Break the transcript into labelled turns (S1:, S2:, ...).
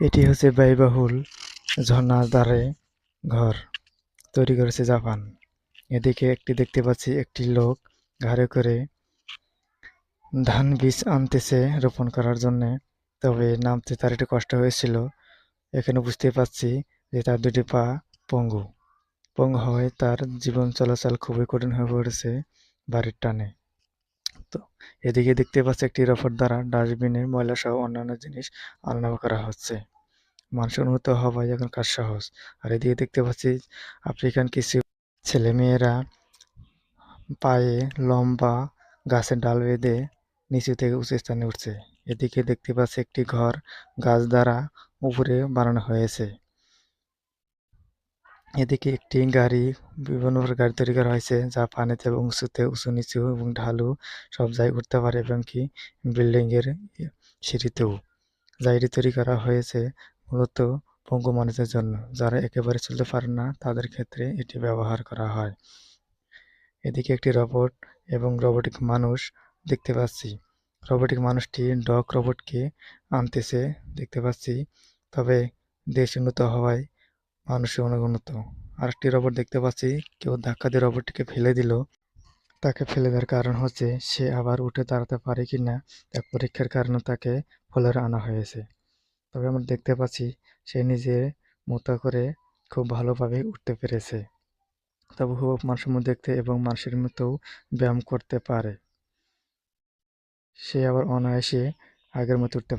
S1: এটি হচ্ছে ব্যয়বহুল ঝর্ণার ধারে ঘর তৈরি করেছে জাপান। এদিকে একটি দেখতে পাচ্ছি, একটি লোক ঘাড়ে করে ধান বীজ আনতেছে রোপণ করার জন্য। তবে নামতে তার একটু কষ্ট হয়েছিল। এখানে বুঝতে পারছি যে তার দুটি পা পঙ্গু। পঙ্গু হয়ে তার জীবন চলাচল খুবই কঠিন হয়ে পড়েছে বাড়ির টানে। তো এদিকে দেখতে পাচ্ছি একটি রফর দ্বারা ডাস্টবিনে ময়লা সহ অন্যান্য জিনিস আলাদা করা হচ্ছে। মানুষ উন্নত হওয়ায় এখন কাজ সহজ। আর এদিকে দেখতে পাচ্ছি আফ্রিকান কিছু ছেলেমেয়েরা পায়ে লম্বা গাছের ডাল বেঁধে নিচু থেকে উঁচু স্থানে উঠছে। এদিকে দেখতে পাচ্ছি একটি ঘর গাছ দ্বারা উপরে বানানো হয়েছে। এদিকে একটি গাড়ি বিভিন্ন প্রকার গাড়ি তৈরি করা হয়েছে, যা পানিতে এবং উঁচুতে, উঁচু, নিচু এবং ঢালু সব জায়গায় উঠতে পারে এবং কি বিল্ডিং এর সিঁড়িতেও। যা এটি তৈরি করা হয়েছে মূলত পঙ্গু মানুষের জন্য, যারা একেবারে চলতে পারে না, তাদের ক্ষেত্রে এটি ব্যবহার করা হয়। এদিকে একটি রোবট এবং রোবোটিক মানুষ দেখতে পাচ্ছি। রোবোটিক মানুষটি ডগ রোবটকে আনতেছে, দেখতে পাচ্ছি। তবে দেশ উন্নত হওয়ায় মানুষ অনুন্নত আরেকটি রোবট দেখতে পাচ্ছি, কেউ ধাক্কা দিয়ে রোবটটিকে ফেলে দিল। তাকে ফেলে দেওয়ার কারণ হচ্ছে, সে আবার উঠে দাঁড়াতে পারে কি না তা পরীক্ষার কারণে তাকে ফলোরে আনা হয়েছে। তবে আমরা দেখতে পাচ্ছি, সে নিজের মতো করে খুব ভালোভাবে উঠতে পেরেছে। তবে হুবহু মানুষের মতো দেখতে এবং মানুষের মতো ব্যায়াম করতে পারে। সে আবার অনায়াসে আগের মতো উঠতে